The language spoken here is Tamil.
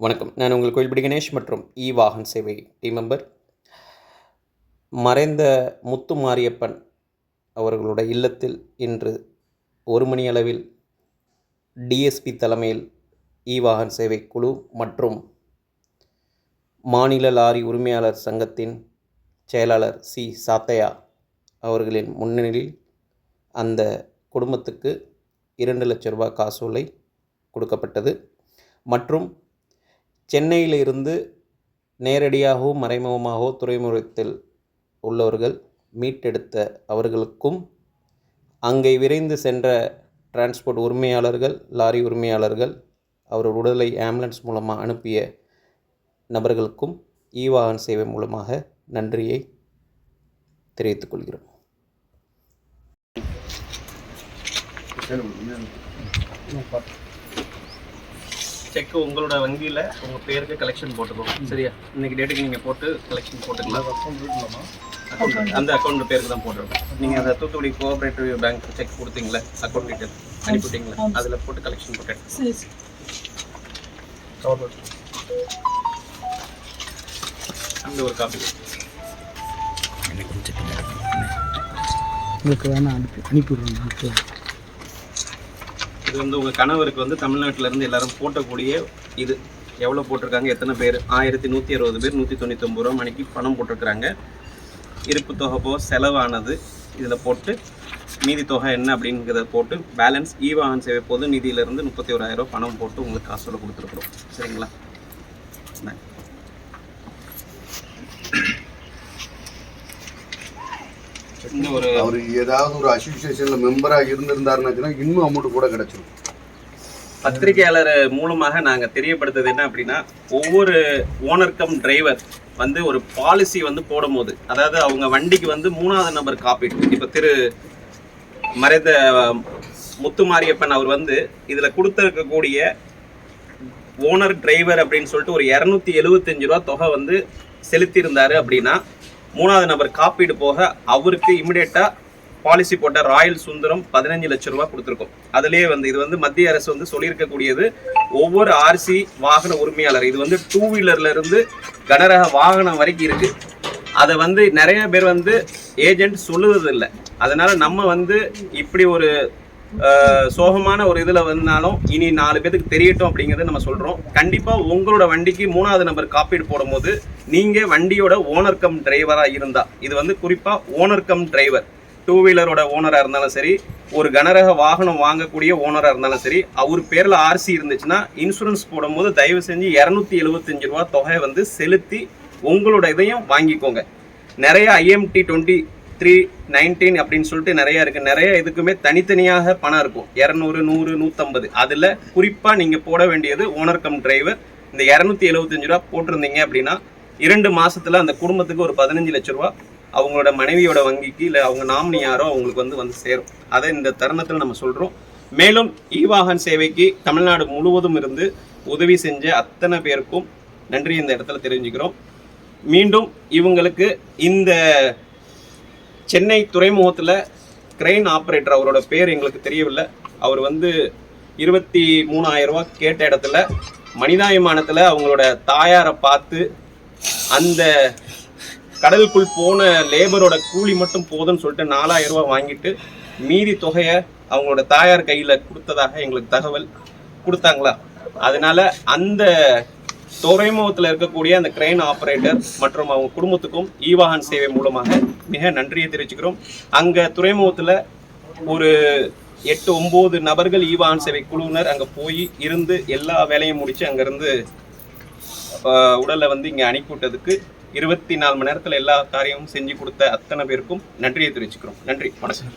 வணக்கம். நான் உங்கள் கோயில்படி கணேஷ் மற்றும் இ வாகன் சேவை டீம் மெம்பர் மறைந்த முத்து மாரியப்பன் அவர்களுடைய இல்லத்தில் இன்று ஒரு மணி அளவில் டிஎஸ்பி தலைமையில் இ வாகன் சேவை குழு மற்றும் மாநில லாரி உரிமையாளர் சங்கத்தின் செயலாளர் சி சாத்தையா அவர்களின் முன்னிலையில் அந்த குடும்பத்துக்கு இரண்டு லட்ச ரூபாய் காசோலை கொடுக்கப்பட்டது. மற்றும் சென்னையிலிருந்து நேரடியாகவோ மறைமுகமாகவோ துறைமுகத்தில் உள்ளவர்கள் மீட்டெடுத்த அவர்களுக்கும் அங்கே விரைந்து சென்ற டிரான்ஸ்போர்ட் உரிமையாளர்கள் லாரி உரிமையாளர்கள் அவர் உடலை ஆம்புலன்ஸ் மூலமாக அனுப்பிய நபர்களுக்கும் இ வாகன் சேவை மூலமாக நன்றியை தெரிவித்துக் கொள்கிறோம். செக் உங்களோட வங்கியில் உங்கள் பேருக்கு கலெக்ஷன் போட்டுக்கோங்க. சரியா? இன்னைக்கு டேட்டுக்கு நீங்கள் போட்டு கலெக்ஷன் போட்டுக்கலாம். அக்கௌண்ட் அந்த அக்கௌண்ட் பேருக்கு தான் போட்டுருக்கோம். நீங்கள் அந்த தூத்துக்குடி கோஆபரேட்டிவ் பேங்க் செக் கொடுத்தீங்களே? அக்கௌண்ட் டீட்டெயில் அனுப்பிவிட்டீங்களா? அதில் போட்டு கலெக்ஷன் போட்டு. அந்த ஒரு காப்பி உங்களுக்கு வேணா அனுப்பி அனுப்பி இது வந்து உங்கள் கணவருக்கு வந்து தமிழ்நாட்டிலேருந்து எல்லாரும் போட்டக்கூடிய இது. எவ்வளோ போட்டிருக்காங்க? எத்தனை பேர்? ஆயிரத்தி நூற்றி அறுபது பேர் நூற்றி தொண்ணூத்தொம்பது ரூபா மணிக்கு பணம் போட்டிருக்கிறாங்க. இருப்பு தொகை போக செலவானது இதில் போட்டு மீதி தொகை என்ன அப்படிங்கிறத போட்டு பேலன்ஸ் இ வாகன சேவை பொது நிதியிலிருந்து முப்பத்தி ஓராயிரம் பணம் போட்டு உங்களுக்கு காசோட கொடுத்துருக்குறோம். சரிங்களா இந்தாங்க. இந்த ஒரு அவர் ஏதாவது ஒரு அசோசியேஷன்ல மெம்பரா இருந்திருந்தாருன்னா இன்னும் அமௌண்ட் கூட கிடைச்சிரும். பத்திரிகையாளர் மூலமாக நாங்கள் தெரியப்படுத்துறது என்ன அப்படின்னா ஒவ்வொரு ஓனர் கம் டிரைவர் வந்து ஒரு பாலிசி வந்து போடும்போது அதாவது அவங்க வண்டிக்கு வந்து மூணாவது நம்பர் காப்பீடு இப்போ திரு மறைந்த முத்து மாரியப்பன் அவர் வந்து இதில் கொடுத்துருக்கக்கூடிய ஓனர் டிரைவர் அப்படின்னு சொல்லிட்டு ஒரு இரநூத்தி எழுபத்தஞ்சு ரூபா தொகை வந்து செலுத்தியிருந்தாரு அப்படின்னா மூணாவது நபர் காப்பீடு போக அவருக்கு இமிடியேட்டாக பாலிசி போட்ட ராயல் சுந்தரம் பதினஞ்சு லட்சம் ரூபாய் கொடுத்துருக்கோம். அதுலேயே வந்து இது வந்து மத்திய அரசு வந்து சொல்லியிருக்கக்கூடியது ஒவ்வொரு ஆர்சி வாகன உரிமையாளர் இது வந்து டூ வீலர்ல இருந்து கனரக வாகனம் வரைக்கும் இருக்கு. அதை வந்து நிறைய பேர் வந்து ஏஜென்ட் சொல்லுறது இல்லை அதனால நம்ம வந்து இப்படி ஒரு சோகமான ஒரு இதில் வந்தாலும் இனி நாலு பேத்துக்கு தெரியட்டும் அப்படிங்கிறத நம்ம சொல்கிறோம் கண்டிப்பாக உங்களோட வண்டிக்கு மூணாவது நம்பர் காப்பீடு போடும்போது நீங்கள் வண்டியோட ஓனர் கம் டிரைவராக இருந்தால் இது வந்து குறிப்பாக ஓனர் கம் டிரைவர் டூ வீலரோட ஓனராக இருந்தாலும் சரி ஒரு கனரக வாகனம் வாங்கக்கூடிய ஓனராக இருந்தாலும் சரி அவர் பேரில் ஆர்சி இருந்துச்சுன்னா இன்சூரன்ஸ் போடும்போது தயவு செஞ்சு இரநூத்தி எழுபத்தஞ்சு ரூபா தொகையை வந்து செலுத்தி உங்களோட இதையும் வாங்கிக்கோங்க. நிறைய ஐஎம்டி டுவெண்ட்டி த்ரீ நைன்டீன் அப்படின்னு சொல்லிட்டு நிறைய இருக்கு. நிறைய இதுக்குமே தனித்தனியாக பணம் இருக்கும். இரநூறு நூறு நூற்றம்பது அதில் குறிப்பாக நீங்கள் போட வேண்டியது ஓனர் கம் டிரைவர் இந்த இரநூத்தி எழுபத்தஞ்சு ரூபா போட்டிருந்தீங்க அப்படின்னா இரண்டு மாதத்தில் அந்த குடும்பத்துக்கு ஒரு பதினஞ்சு லட்ச ரூபா அவங்களோட மனைவியோட வங்கிக்கு இல்லை அவங்க நாமினி யாரோ அவங்களுக்கு வந்து வந்து சேரும். அதை இந்த தருணத்தில் நம்ம சொல்கிறோம் மேலும் இ வாகன் சேவைக்கு தமிழ்நாடு முழுவதும் இருந்து உதவி செஞ்ச அத்தனை பேருக்கும் நன்றி இந்த இடத்துல தெரிஞ்சுக்கிறோம். மீண்டும் இவங்களுக்கு இந்த சென்னை துறைமுகத்தில் கிரெயின் ஆப்ரேட்டர் அவரோட பேர் எங்களுக்கு தெரியவில்லை. அவர் வந்து இருபத்தி மூணாயிரம் ரூபா கேட்ட இடத்துல மனிதாபிமானத்தில் அவங்களோட தாயாரை பார்த்து அந்த கடலுக்குள் போன லேபரோட கூலி மட்டும் போதும்னு சொல்லிட்டு நாலாயிரம் ரூபா வாங்கிட்டு மீதி தொகையை அவங்களோட தாயார் கையில் கொடுத்ததாக எங்களுக்கு தகவல் கொடுத்தாங்களா? அதனால அந்த துறைமுகத்தில் இருக்கக்கூடிய அந்த கிரெயின் ஆப்ரேட்டர் மற்றும் அவங்க குடும்பத்துக்கும் ஈவாகன் சேவை மூலமாக மிக நன்றியை தெரிவிச்சுக்கிறோம். அங்கே துறைமுகத்தில் ஒரு எட்டு ஒம்பது நபர்கள் ஈவாகன் சேவை குழுவினர் அங்கே போய் இருந்து எல்லா வேலையும் முடித்து அங்கேருந்து உடலை வந்து இங்கே அனுப்பி விட்டதுக்கு இருபத்தி நாலு மணி நேரத்தில் எல்லா காரியமும் செஞ்சு கொடுத்த அத்தனை பேருக்கும் நன்றியை தெரிவிச்சுக்கிறோம். நன்றி. வணக்கம்.